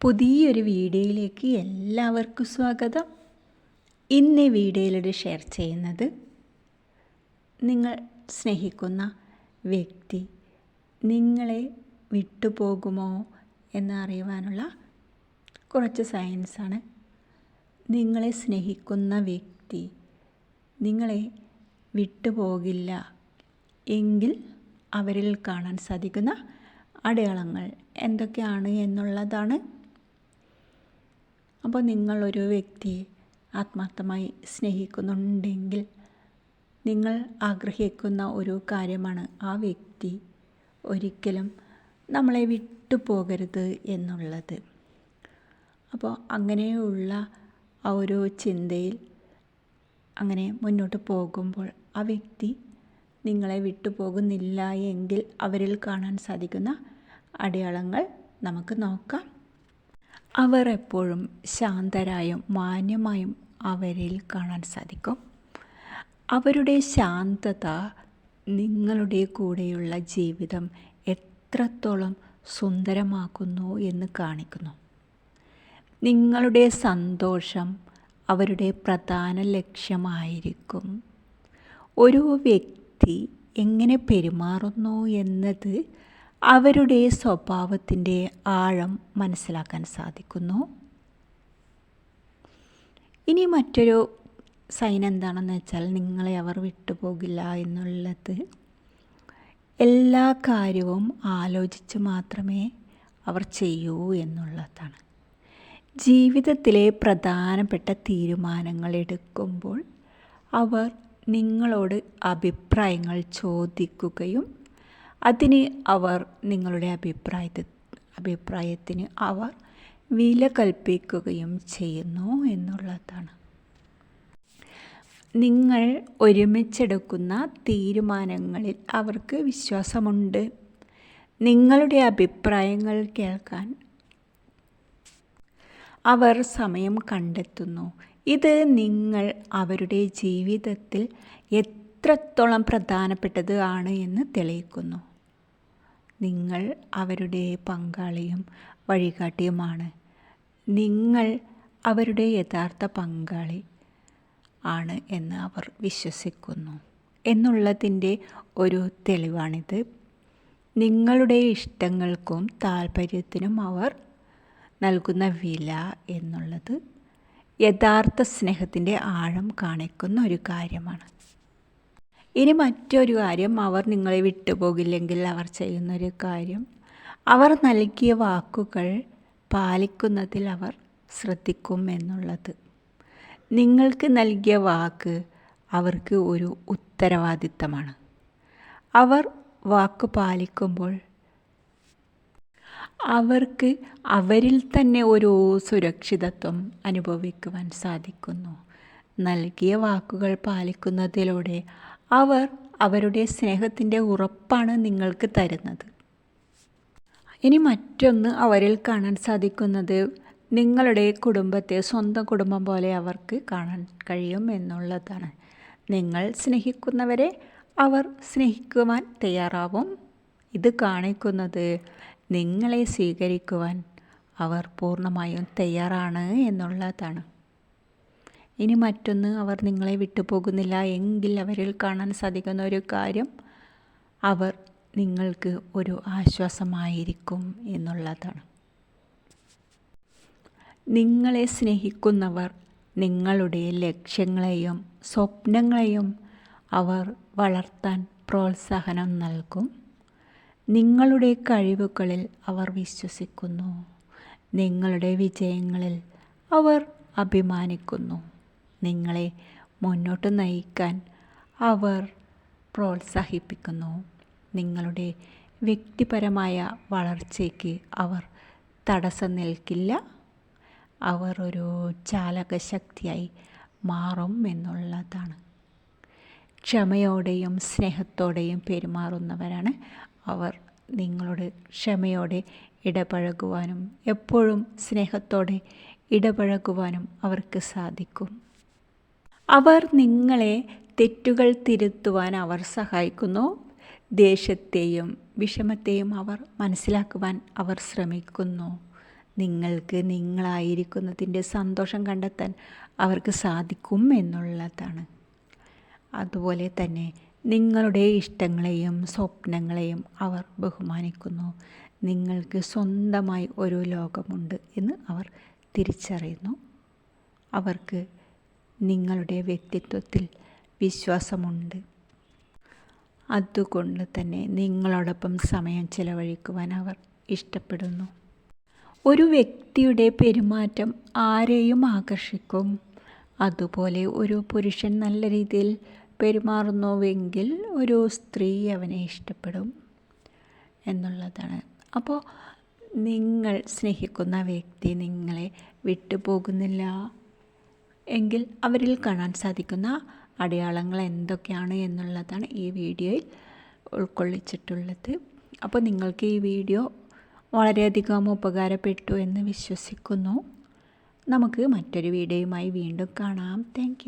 പുതിയൊരു വീഡിയോയിലേക്ക് എല്ലാവർക്കും സ്വാഗതം. ഇന്ന് വീഡിയോയിലൂടെ ഷെയർ ചെയ്യുന്നത് നിങ്ങൾ സ്നേഹിക്കുന്ന വ്യക്തി നിങ്ങളെ വിട്ടുപോകുമോ എന്നറിയുവാനുള്ള കുറച്ച് സയൻസാണ് നിങ്ങളെ സ്നേഹിക്കുന്ന വ്യക്തി നിങ്ങളെ വിട്ടുപോകില്ല എങ്കിൽ അവരിൽ കാണാൻ സാധിക്കുന്ന അടയാളങ്ങൾ എന്തൊക്കെയാണ് എന്നുള്ളതാണ് അപ്പോൾ നിങ്ങളൊരു വ്യക്തിയെ ആത്മാർത്ഥമായി സ്നേഹിക്കുന്നുണ്ടെങ്കിൽ നിങ്ങൾ ആഗ്രഹിക്കുന്ന ഒരു കാര്യമാണ് ആ വ്യക്തി ഒരിക്കലും നമ്മളെ വിട്ടുപോകരുത് എന്നുള്ളത്. അപ്പോൾ അങ്ങനെയുള്ള ആ ഒരു ചിന്തയിൽ അങ്ങനെ മുന്നോട്ട് പോകുമ്പോൾ ആ വ്യക്തി നിങ്ങളെ വിട്ടുപോകുന്നില്ല എങ്കിൽ അവരിൽ കാണാൻ സാധിക്കുന്ന അടയാളങ്ങൾ നമുക്ക് നോക്കാം. അവർ എപ്പോഴും ശാന്തരായും മാന്യമായും അവരിൽ കാണാൻ സാധിക്കും. അവരുടെ ശാന്തത നിങ്ങളുടെ കൂടെയുള്ള ജീവിതം എത്രത്തോളം സുന്ദരമാക്കുന്നു എന്ന് കാണിക്കുന്നു. നിങ്ങളുടെ സന്തോഷം അവരുടെ പ്രധാന ലക്ഷ്യമായിരിക്കും. ഒരു വ്യക്തി എങ്ങനെ പെരുമാറുന്നു എന്നത് അവരുടെ സ്വഭാവത്തിന്റെ ആഴം മനസ്സിലാക്കാൻ സാധിക്കുന്നു. ഇനി മറ്റൊരു സൈൻ എന്താണെന്ന് വെച്ചാൽ നിങ്ങളെ അവർ വിട്ടുപോകില്ല എന്നുള്ളത്. എല്ലാ കാര്യവും ആലോചിച്ച് മാത്രമേ അവർ ചെയ്യൂ എന്നുള്ളതാണ്. ജീവിതത്തിലെ പ്രധാനപ്പെട്ട തീരുമാനങ്ങൾ എടുക്കുമ്പോൾ അവർ നിങ്ങളോട് അഭിപ്രായങ്ങൾ ചോദിക്കുകയും അതിന് അവർ നിങ്ങളുടെ അഭിപ്രായത്തിൽ അഭിപ്രായത്തിന് അവർ വില കൽപ്പിക്കുകയും ചെയ്യുന്നു എന്നുള്ളതാണ്. നിങ്ങൾ ഒരുമിച്ചെടുക്കുന്ന തീരുമാനങ്ങളിൽ അവർക്ക് വിശ്വാസമുണ്ട്. നിങ്ങളുടെ അഭിപ്രായങ്ങൾ കേൾക്കാൻ അവർ സമയം കണ്ടെത്തുന്നു. ഇത് നിങ്ങൾ അവരുടെ ജീവിതത്തിൽ എത്രത്തോളം പ്രധാനപ്പെട്ടത് ആണ് എന്ന് തെളിയിക്കുന്നു. നിങ്ങൾ അവരുടെ പങ്കാളിയും വഴികാട്ടിയുമാണ്. നിങ്ങൾ അവരുടെ യഥാർത്ഥ പങ്കാളി ആണ് എന്ന് അവർ വിശ്വസിക്കുന്നു എന്നുള്ളതിന്റെ ഒരു തെളിവാണിത്. നിങ്ങളുടെ ഇഷ്ടങ്ങൾക്കും താല്പര്യത്തിനും അവർ നൽകുന്ന വില എന്നുള്ളത് യഥാർത്ഥ സ്നേഹത്തിന്റെ ആഴം കാണിക്കുന്ന ഒരു കാര്യമാണ്. ഇനി മറ്റൊരു കാര്യം അവർ നിങ്ങളെ വിട്ടുപോകില്ലെങ്കിൽ അവർ ചെയ്യുന്നൊരു കാര്യം. അവർ നൽകിയ വാക്കുകൾ പാലിക്കുന്നതിൽ അവർ ശ്രദ്ധിക്കും എന്നുള്ളത്. നിങ്ങൾക്ക് നൽകിയ വാക്ക് അവർക്ക് ഒരു ഉത്തരവാദിത്തമാണ്. അവർ വാക്ക് പാലിക്കുമ്പോൾ അവർക്ക് അവരിൽ തന്നെ ഒരു സുരക്ഷിതത്വം അനുഭവിക്കുവാൻ സാധിക്കുന്നു. നൽകിയ വാക്കുകൾ പാലിക്കുന്നതിലൂടെ അവർ അവരുടെ സ്നേഹത്തിന്റെ ഉറപ്പാണ് നിങ്ങൾക്ക് തരുന്നത്. ഇനി മറ്റൊന്ന് അവരിൽ കാണാൻ സാധിക്കുന്നത് നിങ്ങളുടെ കുടുംബത്തെ സ്വന്തം കുടുംബം പോലെ അവർക്ക് കാണാൻ കഴിയും എന്നുള്ളതാണ്. നിങ്ങൾ സ്നേഹിക്കുന്നവരെ അവർ സ്നേഹിക്കുവാൻ തയ്യാറാവും. ഇത് കാണിക്കുന്നത് നിങ്ങളെ സ്വീകരിക്കുവാൻ അവർ പൂർണമായും തയ്യാറാണ് എന്നുള്ളതാണ്. ഇനി മറ്റൊന്ന് അവർ നിങ്ങളെ വിട്ടുപോകുന്നില്ല. എങ്കിൽ അവരിൽ കാണാൻ സാധിക്കുന്ന ഒരു കാര്യം അവർ നിങ്ങൾക്ക് ഒരു ആശ്വാസമായിരിക്കും എന്നുള്ളതാണ്. നിങ്ങളെ സ്നേഹിക്കുന്നവർ നിങ്ങളുടെ ലക്ഷ്യങ്ങളെയും സ്വപ്നങ്ങളെയും അവർ വളർത്താൻ പ്രോത്സാഹനം നൽകും. നിങ്ങളുടെ കഴിവുകളിൽ അവർ വിശ്വസിക്കുന്നു. നിങ്ങളുടെ വിജയങ്ങളിൽ അവർ അഭിമാനിക്കുന്നു. നിങ്ങളെ മുന്നോട്ട് നയിക്കാൻ അവർ പ്രോത്സാഹിപ്പിക്കുന്നു. നിങ്ങളുടെ വ്യക്തിപരമായ വളർച്ചയ്ക്ക് അവർ തടസ്സം നിൽക്കില്ല. അവർ ഒരു ചാലകശക്തിയായി മാറും എന്നുള്ളതാണ്. ക്ഷമയോടെയും സ്നേഹത്തോടെയും പെരുമാറുന്നവരാണ് അവർ. നിങ്ങളോട് ക്ഷമയോടെ ഇടപഴകുവാനും എപ്പോഴും സ്നേഹത്തോടെ ഇടപഴകുവാനും അവർക്ക് സാധിക്കും. അവർ നിങ്ങളെ തെറ്റുകൾ തിരുത്തുവാൻ അവർ സഹായിക്കുന്നു. ദേഷ്യത്തെയും വിഷമത്തെയും അവർ മനസ്സിലാക്കുവാൻ അവർ ശ്രമിക്കുന്നു. നിങ്ങൾക്ക് നിങ്ങളായിരിക്കുന്നതിന്റെ സന്തോഷം കണ്ടെത്താൻ അവർക്ക് സാധിക്കും എന്നുള്ളതാണ്. അതുപോലെ തന്നെ നിങ്ങളുടെ ഇഷ്ടങ്ങളെയും സ്വപ്നങ്ങളെയും അവർ ബഹുമാനിക്കുന്നു. നിങ്ങൾക്ക് സ്വന്തമായി ഒരു ലോകമുണ്ട് എന്ന് അവർ തിരിച്ചറിയുന്നു. അവർക്ക് നിങ്ങളുടെ വ്യക്തിത്വത്തിൽ വിശ്വാസമുണ്ട്. അതുകൊണ്ട് തന്നെ നിങ്ങളോടൊപ്പം സമയം ചിലവഴിക്കുവാൻ അവർ ഇഷ്ടപ്പെടുന്നു. ഒരു വ്യക്തിയുടെ പെരുമാറ്റം ആരെയും ആകർഷിക്കും. അതുപോലെ ഒരു പുരുഷൻ നല്ല രീതിയിൽ പെരുമാറുന്നുവെങ്കിൽ ഒരു സ്ത്രീ അവനെ ഇഷ്ടപ്പെടും എന്നുള്ളതാണ്. അപ്പോൾ നിങ്ങൾ സ്നേഹിക്കുന്ന വ്യക്തി നിങ്ങളെ വിട്ടുപോകുന്നില്ല. എങ്കിൽ അവരിൽ കാണാൻ സാധിക്കുന്ന അടയാളങ്ങൾ എന്തൊക്കെയാണ് എന്നുള്ളതാണ് ഈ വീഡിയോയിൽ ഉൾക്കൊള്ളിച്ചിട്ടുള്ളത്. അപ്പോൾ നിങ്ങൾക്ക് ഈ വീഡിയോ വളരെയധികം ഉപകാരപ്പെട്ടു എന്ന് വിശ്വസിക്കുന്നു. നമുക്ക് മറ്റൊരു വീഡിയോയുമായി വീണ്ടും കാണാം. താങ്ക്